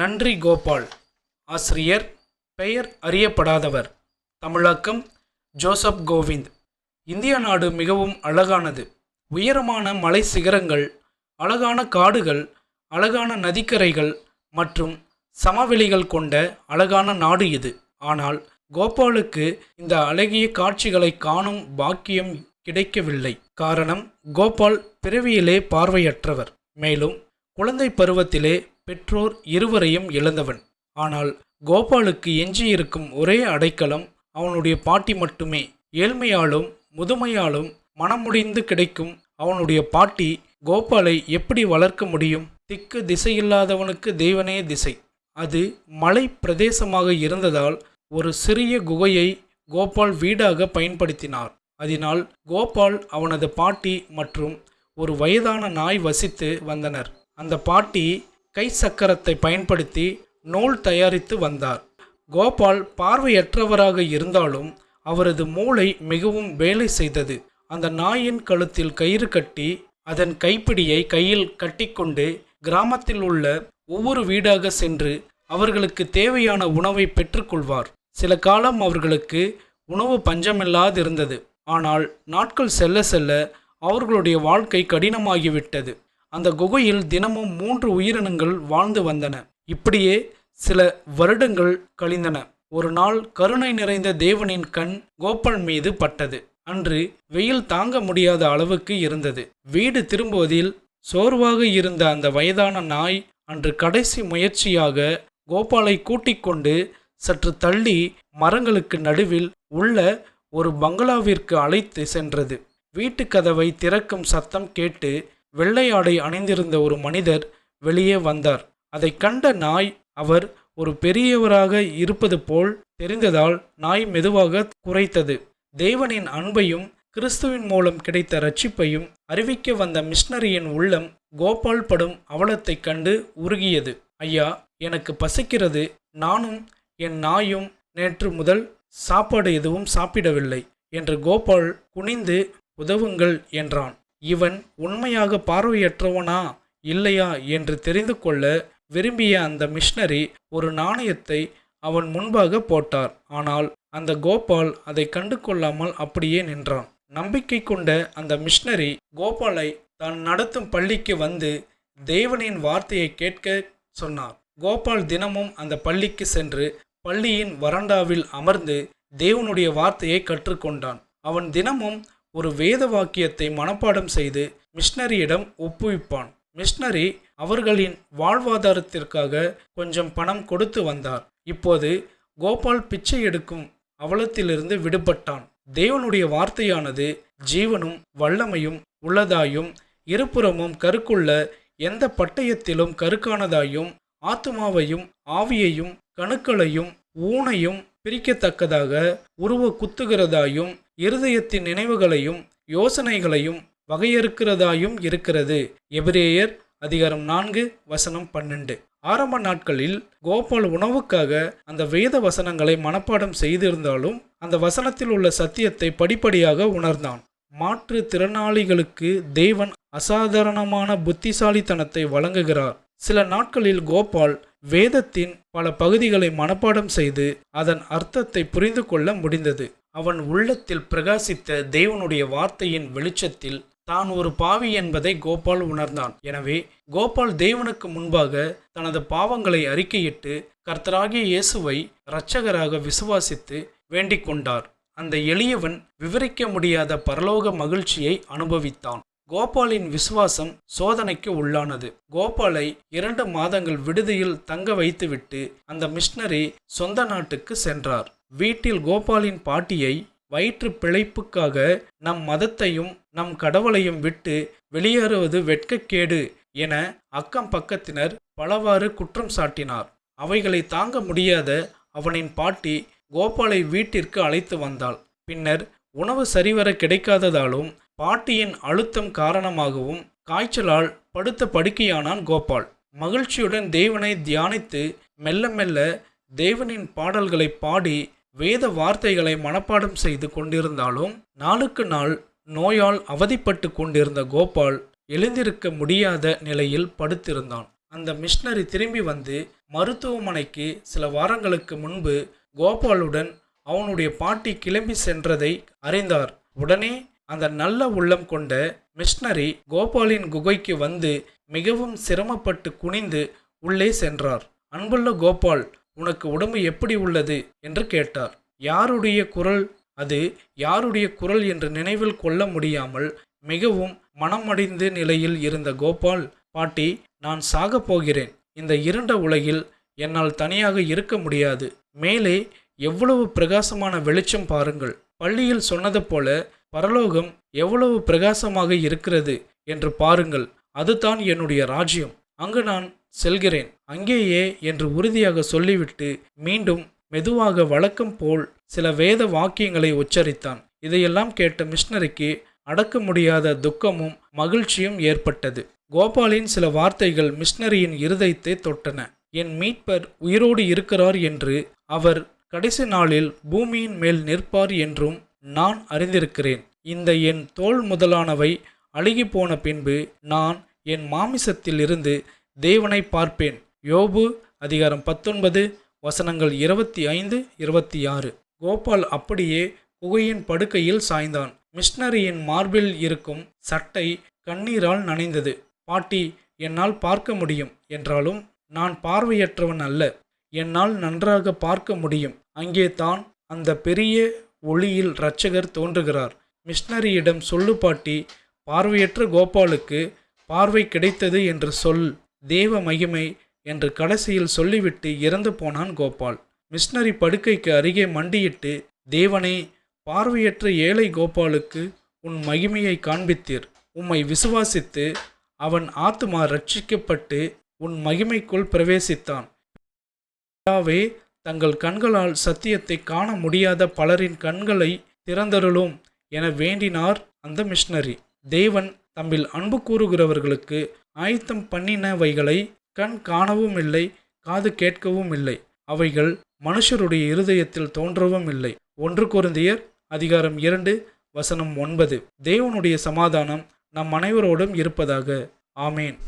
நன்றி கோபால். ஆசிரியர் பெயர் அறியப்படாதவர். தமிழாக்கம் ஜோசப் கோவிந்த். இந்திய நாடு மிகவும் அழகானது. உயரமான மலை சிகரங்கள் அழகான காடுகள் அழகான நதிக்கரைகள் மற்றும் சமவெளிகள் கொண்ட அழகான நாடு இது. ஆனால் கோபாலுக்கு இந்த அழகிய காட்சிகளை காணும் பாக்கியம் கிடைக்கவில்லை. காரணம் கோபால் பிறவியிலே பார்வையற்றவர். மேலும் குழந்தை பருவத்திலே பெற்றோர் இருவரையும் இழந்தவன். ஆனால் கோபாலுக்கு எஞ்சியிருக்கும் ஒரே அடைக்கலம் அவனுடைய பாட்டி மட்டுமே. ஏழ்மையாலும் முதுமையாலும் மனமுடிந்து கிடைக்கும் அவனுடைய பாட்டி கோபாலை எப்படி வளர்க்க முடியும்? திக்கு திசையில்லாதவனுக்கு தெய்வனே திசை. அது மலை பிரதேசமாக இருந்ததால் ஒரு சிறிய குகையை கோபால் வீடாக பயன்படுத்தினார். அதனால் கோபால் அவனது பாட்டி மற்றும் ஒரு வயதான நாய் வசித்து வந்தனர். அந்த பாட்டி கை சக்கரத்தை பயன்படுத்தி நூல் தயாரித்து வந்தார். கோபால் பார்வையற்றவராக இருந்தாலும் அவரது மூளை மிகவும் வேலை செய்தது. அந்த நாயின் கழுத்தில் கயிறு கட்டி அதன் கைப்பிடியை கையில் கட்டிக்கொண்டு கிராமத்தில் உள்ள ஒவ்வொரு வீடாக சென்று அவர்களுக்கு தேவையான உணவை பெற்றுக்கொள்வார். சில காலம் அவர்களுக்கு உணவு பஞ்சமில்லாதிருந்தது. ஆனால் நாட்கள் செல்ல செல்ல அவர்களுடைய வாழ்க்கை கடினமாகிவிட்டது. அந்த குகையில் தினமும் மூன்று உயிரினங்கள் வாழ்ந்து வந்தன. இப்படியே சில வருடங்கள் கழிந்தன. ஒரு நாள் கருணை நிறைந்த தேவனின் கண் கோபால் மீது பட்டது. அன்று வெயில் தாங்க முடியாத அளவுக்கு இருந்தது. வீடு திரும்புவதில் சோர்வாக இருந்த அந்த வயதான நாய் அன்று கடைசி முயற்சியாக கோபாலை கூட்டிக் கொண்டு சற்று தள்ளி மரங்களுக்கு நடுவில் உள்ள ஒரு பங்களாவிற்கு அழைத்து சென்றது. வீட்டு கதவை திறக்கும் சத்தம் கேட்டு வெள்ளை ஆடை அணிந்திருந்த ஒரு மனிதர் வெளியே வந்தார். அதை கண்ட நாய் அவர் ஒரு பெரியவராக இருப்பது போல் தெரிந்ததால் நாய் மெதுவாக குறைத்தது தேவனின் அன்பையும் கிறிஸ்துவின் மூலம் கிடைத்த ரட்சிப்பையும் அறிவிக்க வந்த மிஷனரியின் உள்ளம் கோபால் படும் அவலத்தைக் கண்டு உருகியது. ஐயா எனக்கு பசிக்கிறது. நானும் என் நாயும் நேற்று முதல் சாப்பாடு எதுவும் சாப்பிடவில்லை என்று கோபால் குனிந்து உதவுங்கள் என்றான். இவன் உண்மையாக பார்வையற்றவனா இல்லையா என்று தெரிந்து கொள்ள விரும்பிய அந்த மிஷனரி ஒரு நாணயத்தை அவன் முன்பாக போட்டார். ஆனால் அந்த கோபால் அதை கண்டு கொள்ளாமல் அப்படியே நின்றான். நம்பிக்கை கொண்ட அந்த மிஷனரி கோபாலை தான் நடத்தும் பள்ளிக்கு வந்து தேவனின் வார்த்தையை கேட்க சொன்னார். கோபால் தினமும் அந்த பள்ளிக்கு சென்று பள்ளியின் வராண்டாவில் அமர்ந்து தேவனுடைய வார்த்தையை கற்றுக்கொண்டான். அவன் தினமும் ஒரு வேத வாக்கியத்தை மனப்பாடம் செய்து மிஷனரியிடம் ஒப்புவிப்பான். மிஷனரி அவர்களின் வாழ்வாதாரத்திற்காக கொஞ்சம் பணம் கொடுத்து வந்தார். இப்போது கோபால் பிச்சை எடுக்கும் அவலத்திலிருந்து விடுபட்டான். தேவனுடைய வார்த்தையானது ஜீவனும் வல்லமையும் உள்ளதாயும் இருபுறமும் கருக்குள்ள எந்த பட்டயத்திலும் கருக்கானதாயும் ஆத்துமாவையும் ஆவியையும் கணுக்களையும் ஊனையும் பிரிக்கத்தக்கதாக உருவ குத்துகிறதாயும் இருதயத்தின் நினைவுகளையும் யோசனைகளையும் வகையறுக்கிறதாயும் இருக்கிறது. எபிரேயர் அதிகாரம் நான்கு வசனம் பன்னெண்டு. ஆரம்ப நாட்களில் கோபால் உணவுக்காக அந்த வேத வசனங்களை மனப்பாடம் செய்திருந்தாலும் அந்த வசனத்தில் உள்ள சத்தியத்தை படிப்படியாக உணர்ந்தான். மாற்று திறனாளிகளுக்கு தேவன் அசாதாரணமான புத்திசாலித்தனத்தை வழங்குகிறார். சில நாட்களில் கோபால் வேதத்தின் பல பகுதிகளை மனப்பாடம் செய்து அதன் அர்த்தத்தை புரிந்து கொள்ள முடிந்தது. அவன் உள்ளத்தில் பிரகாசித்த தேவனுடைய வார்த்தையின் வெளிச்சத்தில் தான் ஒரு பாவி என்பதை கோபால் உணர்ந்தான். எனவே கோபால் தேவனுக்கு முன்பாக தனது பாவங்களை அறிக்கையிட்டு கர்த்தராகிய இயேசுவை இரட்சகராக விசுவாசித்து வேண்டிக் கொண்டார். அந்த எளியவன் விவரிக்க முடியாத பரலோக மகிழ்ச்சியை அனுபவித்தான். கோபாலின் விசுவாசம் சோதனைக்கு உள்ளானது. கோபாலை இரண்டு மாதங்கள் விடுதியில் தங்க வைத்துவிட்டு அந்த மிஷனரி சொந்த நாட்டுக்கு சென்றார். வீட்டில் கோபாலின் பாட்டியை வயிற்று பிழைப்புக்காக நம் மதத்தையும் நம் கடவுளையும் விட்டு வெளியேறுவது வெட்கக்கேடு என அக்கம் பக்கத்தினர் பலவாறு குற்றம் சாட்டினார். அவைகளை தாங்க முடியாத அவனின் பாட்டி கோபாலை வீட்டிற்கு அழைத்து வந்தாள். பின்னர் உணவு சரிவர கிடைக்காததாலும் பாட்டியின் அழுத்தம் காரணமாகவும் காய்ச்சலால் படுத்த படுக்கையானான் கோபால். மகிழ்ச்சியுடன் தேவனை தியானித்து மெல்ல மெல்ல தேவனின் பாடல்களை பாடி வேத வார்த்தைகளை மனப்பாடம் செய்து கொண்டிருந்தாலும் நாளுக்கு நாள் நோயால் அவதிப்பட்டு கொண்டிருந்த கோபால் எழுந்திருக்க முடியாத நிலையில் படுத்திருந்தான். அந்த மிஷினரி திரும்பி வந்து மருத்துவமனைக்கு சில வாரங்களுக்கு முன்பு கோபாலுடன் அவனுடைய பாட்டி கிளம்பி சென்றதை அறிந்தார். உடனே அந்த நல்ல உள்ளம் கொண்ட மிஷனரி கோபாலின் குகைக்கு வந்து மிகவும் சிரமப்பட்டு குனிந்து உள்ளே சென்றார். அன்புள்ள கோபால் உனக்கு உடம்பு எப்படி உள்ளது? என்று கேட்டார். யாருடைய குரல்? அது யாருடைய குரல் என்று நினைவில் கொள்ள முடியாமல் மிகவும் மனமடைந்த நிலையில் இருந்த கோபால் பாட்டி நான் சாகப் போகிறேன். இந்த இருண்ட உலகில் என்னால் தனியாக இருக்க முடியாது. மேலே எவ்வளவு பிரகாசமான வெளிச்சம் பாருங்கள். பள்ளியில் சொன்னது போல பரலோகம் எவ்வளவு பிரகாசமாக இருக்கிறது என்று பாருங்கள் அதுதான் என்னுடைய ராஜ்யம். அங்கு நான் செல்கிறேன். அங்கேயே என்று உறுதியாக சொல்லிவிட்டு மீண்டும் மெதுவாக வழக்கம் போல் சில வேத வாக்கியங்களை உச்சரித்தான். இதையெல்லாம் கேட்ட மிஷ்னரிக்கு அடக்க முடியாத துக்கமும் மகிழ்ச்சியும் ஏற்பட்டது. கோபாலின் சில வார்த்தைகள் மிஷ்னரியின் இருதயத்தை தொட்டன. என் மீட்பர் உயிரோடு இருக்கிறார் என்று அவர் கடைசி நாளில் பூமியின் மேல் நிற்பார் என்றும் நான் அறிந்திருக்கிறேன். இந்த என் தோல் முதலானவை அழுகி போன பின்பு நான் என் மாமிசத்தில் இருந்து தேவனை பார்ப்பேன். யோபு அதிகாரம் பத்தொன்பது வசனங்கள் இருபத்தி ஐந்து இருபத்தி ஆறு கோபால் அப்படியே குகையின் படுக்கையில் சாய்ந்தான். மிஷனரியின் மார்பில் இருக்கும் சட்டை கண்ணீரால் நனைந்தது. பாட்டி என்னால் பார்க்க முடியும். என்றாலும் நான் பார்வையற்றவன் அல்ல. என்னால் நன்றாக பார்க்க முடியும். அங்கே தான் அந்த பெரிய ஒளியில் இரட்சகர் தோன்றுகிறார். மிஷ்னரியிடம் சொல்லு பாட்டி பார்வையற்ற கோபாலுக்கு பார்வை கிடைத்தது என்று சொல் தேவ மகிமை என்று கடைசியில் சொல்லிவிட்டு இறந்து போனான் கோபால். மிஷ்னரி படுக்கைக்கு அருகே மண்டியிட்டு தேவனே பார்வையற்ற ஏழை கோபாலுக்கு உன் மகிமையை காண்பித்தீர். உம்மை விசுவாசித்து அவன் ஆத்துமா ரட்சிக்கப்பட்டு உன் மகிமைக்குள் பிரவேசித்தான். பிதாவே தங்கள் கண்களால் சத்தியத்தை காண முடியாத பலரின் கண்களை திறந்தருளும் என வேண்டினார் அந்த மிஷனரி. தேவன் தம்மில் அன்பு கூறுகிறவர்களுக்கு ஆயத்தம் பண்ணினவைகளை கண் காணவும் இல்லை காது கேட்கவும் இல்லை. அவைகள் மனுஷருடைய இருதயத்தில் தோன்றவும் இல்லை. ஒன்று குருந்தியர் அதிகாரம் இரண்டு வசனம் ஒன்பது. தேவனுடைய சமாதானம் நம் அனைவரோடும் இருப்பதாக. ஆமேன்.